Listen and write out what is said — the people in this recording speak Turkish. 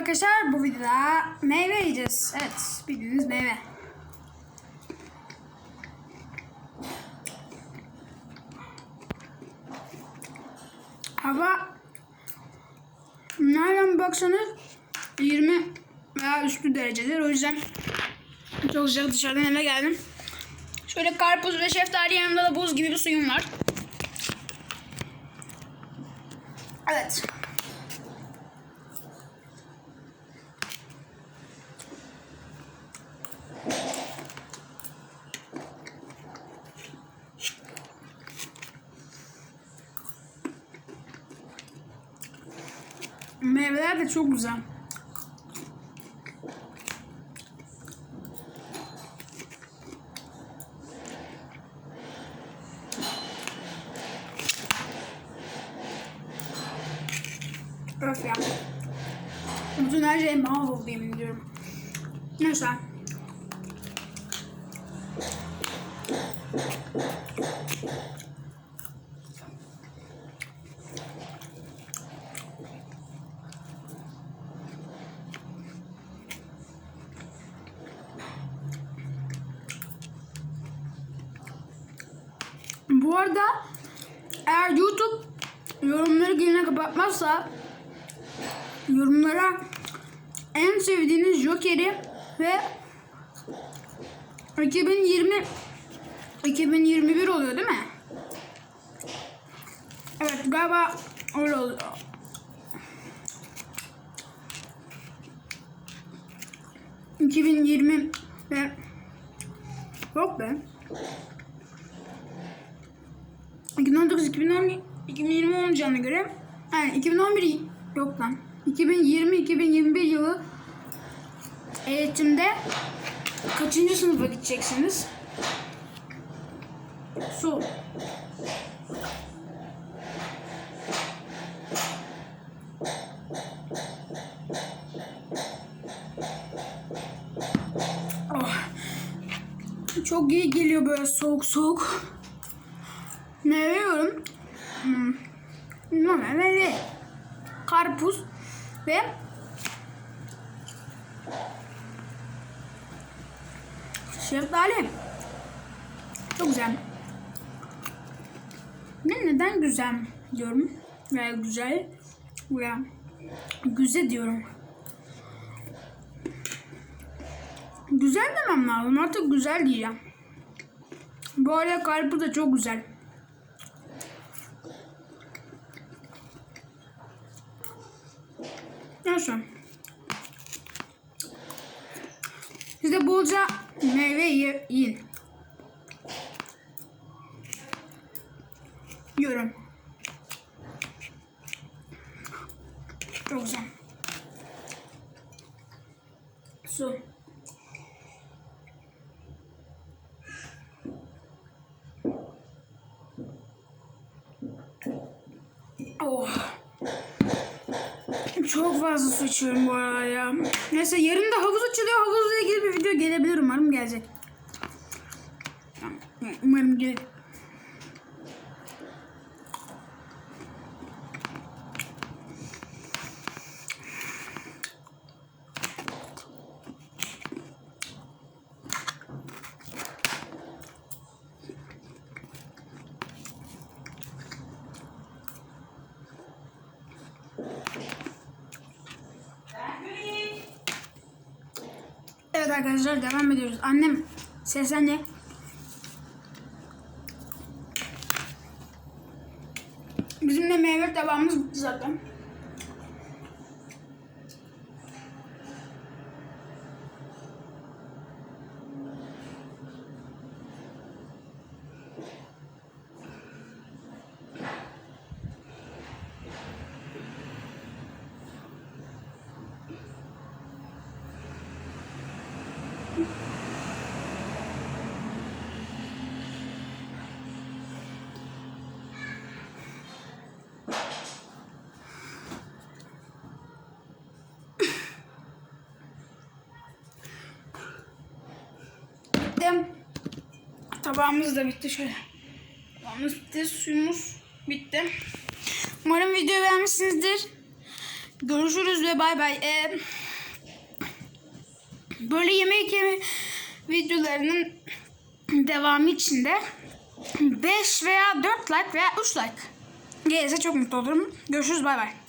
arkadaşlar bu videoda meyve yiyeceğiz. Evet bildiğiniz meyve. Hava nereden baksanız 20 veya üstü derecedir. O yüzden çok sıcak dışarıdan eve geldim. Şöyle karpuz ve şeftali yanında da buz gibi bir suyum var. Evet. Meyveler de çok güzel. Öf ya. Bütün her şey mahvoldu yemin ediyorum. Neyse. Bu arada eğer YouTube yorumları geline kapatmazsa yorumlara en sevdiğiniz Joker'i ve 2020 2021 oluyor değil mi? Evet galiba öyle oluyor. ...2020 ve... Yok be. 2019 2010 2020 olmayacağına göre yani 2011 yok lan 2020 2021 yılı eğitimde kaçıncı sınıfa gideceksiniz? Su. Oh. Çok iyi geliyor böyle soğuk soğuk. Meyve yiyorum. Hmm. Meyve. Karpuz ve şeftali. Çok güzel. Ne neden güzel diyorum veya güzel veya güzel diyorum. Güzel demem lazım artık güzel diyeceğim. Bu arada karpuz da çok güzel. Neyse. Siz de bolca meyve yiyin. Yiyorum. Çok güzel. Su. Oh. Çok fazla su içiyorum bu aralar ya. Neyse yarın da havuz açılıyor. Havuzla ilgili bir video gelebilir umarım gelecek. Umarım gelir. Arkadaşlar devam ediyoruz. Annem seslendi. Bizim de meyve tabağımız zaten. Bitti. Tabağımız da bitti şöyle. Tabağımız bitti. Suyumuz bitti. Umarım videoyu beğenmişsinizdir. Görüşürüz ve bay bay. Ee, böyle yemek yeme videolarının devamı için de 5 veya 4 like veya 3 like gelirse çok mutlu olurum. Görüşürüz bay bay.